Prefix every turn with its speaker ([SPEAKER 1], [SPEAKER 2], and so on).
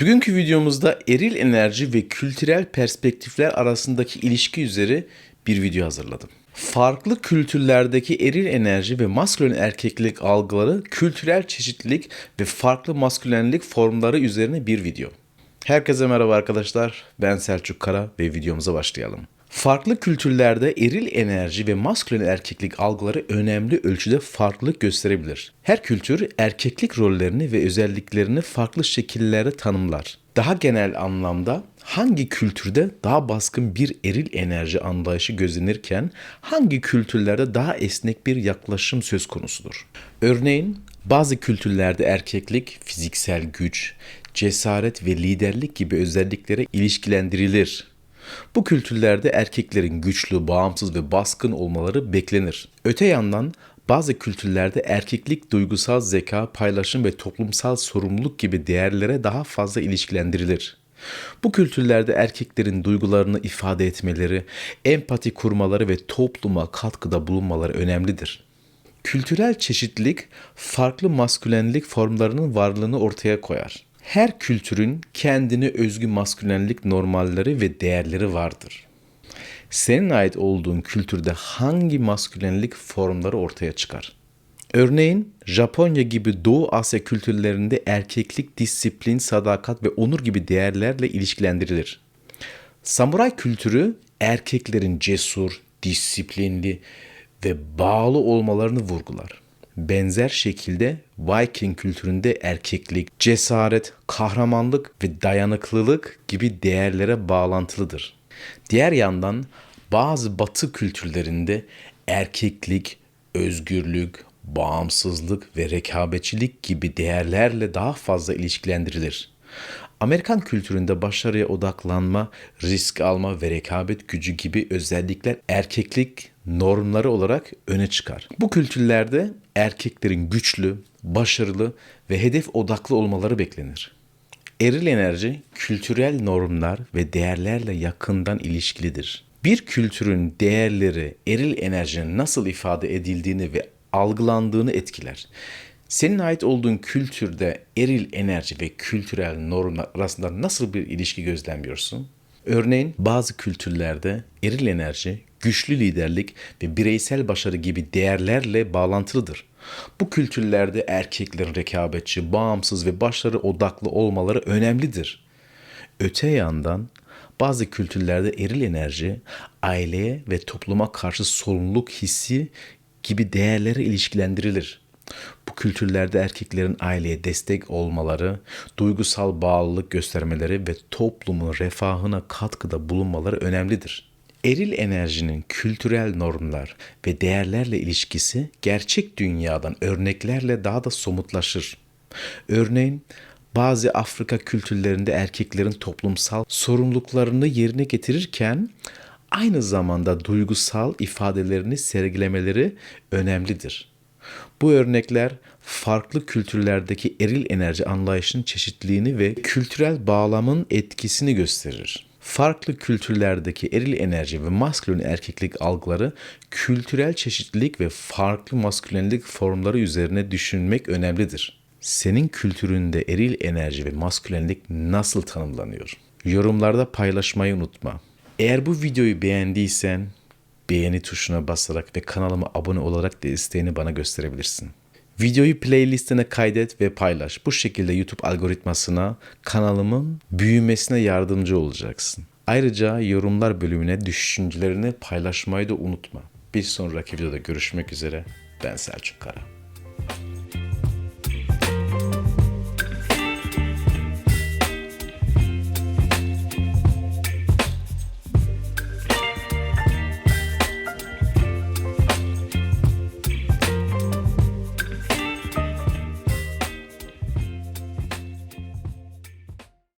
[SPEAKER 1] Bugünkü videomuzda eril enerji ve kültürel perspektifler arasındaki ilişki üzere bir video hazırladım. Farklı kültürlerdeki eril enerji ve maskülen erkeklik algıları, kültürel çeşitlilik ve farklı maskülenlik formları üzerine bir video. Herkese merhaba arkadaşlar. Ben Selçuk Kara ve videomuza başlayalım. Farklı kültürlerde eril enerji ve maskülen erkeklik algıları önemli ölçüde farklılık gösterebilir. Her kültür erkeklik rollerini ve özelliklerini farklı şekillerde tanımlar. Daha genel anlamda hangi kültürde daha baskın bir eril enerji anlayışı gözlenirken hangi kültürlerde daha esnek bir yaklaşım söz konusudur. Örneğin bazı kültürlerde erkeklik fiziksel güç, cesaret ve liderlik gibi özelliklere ilişkilendirilir. Bu kültürlerde erkeklerin güçlü, bağımsız ve baskın olmaları beklenir. Öte yandan bazı kültürlerde erkeklik duygusal zeka, paylaşım ve toplumsal sorumluluk gibi değerlere daha fazla ilişkilendirilir. Bu kültürlerde erkeklerin duygularını ifade etmeleri, empati kurmaları ve topluma katkıda bulunmaları önemlidir. Kültürel çeşitlilik farklı maskülenlik formlarının varlığını ortaya koyar. Her kültürün kendine özgü maskülenlik normalleri ve değerleri vardır. Senin ait olduğun kültürde hangi maskülenlik formları ortaya çıkar? Örneğin Japonya gibi Doğu Asya kültürlerinde erkeklik, disiplin, sadakat ve onur gibi değerlerle ilişkilendirilir. Samuray kültürü erkeklerin cesur, disiplinli ve bağlı olmalarını vurgular. Benzer şekilde Viking kültüründe erkeklik, cesaret, kahramanlık ve dayanıklılık gibi değerlere bağlantılıdır. Diğer yandan bazı batı kültürlerinde erkeklik, özgürlük, bağımsızlık ve rekabetçilik gibi değerlerle daha fazla ilişkilendirilir. Amerikan kültüründe başarıya odaklanma, risk alma ve rekabet gücü gibi özellikler erkeklik normları olarak öne çıkar. Bu kültürlerde erkeklerin güçlü, başarılı ve hedef odaklı olmaları beklenir. Eril enerji kültürel normlar ve değerlerle yakından ilişkilidir. Bir kültürün değerleri eril enerjinin nasıl ifade edildiğini ve algılandığını etkiler. Senin ait olduğun kültürde eril enerji ve kültürel normlar arasında nasıl bir ilişki gözlemliyorsun? Örneğin bazı kültürlerde eril enerji, güçlü liderlik ve bireysel başarı gibi değerlerle bağlantılıdır. Bu kültürlerde erkeklerin rekabetçi, bağımsız ve başarı odaklı olmaları önemlidir. Öte yandan bazı kültürlerde eril enerji, aileye ve topluma karşı sorumluluk hissi gibi değerlere ilişkilendirilir. Bu kültürlerde erkeklerin aileye destek olmaları, duygusal bağlılık göstermeleri ve toplumun refahına katkıda bulunmaları önemlidir. Eril enerjinin kültürel normlar ve değerlerle ilişkisi gerçek dünyadan örneklerle daha da somutlaşır. Örneğin bazı Afrika kültürlerinde erkeklerin toplumsal sorumluluklarını yerine getirirken aynı zamanda duygusal ifadelerini sergilemeleri önemlidir. Bu örnekler farklı kültürlerdeki eril enerji anlayışının çeşitliliğini ve kültürel bağlamın etkisini gösterir. Farklı kültürlerdeki eril enerji ve maskülen erkeklik algıları kültürel çeşitlilik ve farklı maskülenlik formları üzerine düşünmek önemlidir. Senin kültüründe eril enerji ve maskülenlik nasıl tanımlanıyor? Yorumlarda paylaşmayı unutma. Eğer bu videoyu beğendiysen beğeni tuşuna basarak ve kanalıma abone olarak da isteğini bana gösterebilirsin. Videoyu playlistine kaydet ve paylaş. Bu şekilde YouTube algoritmasına kanalımın büyümesine yardımcı olacaksın. Ayrıca yorumlar bölümüne düşüncelerini paylaşmayı da unutma. Bir sonraki videoda görüşmek üzere. Ben Selçuk Kara.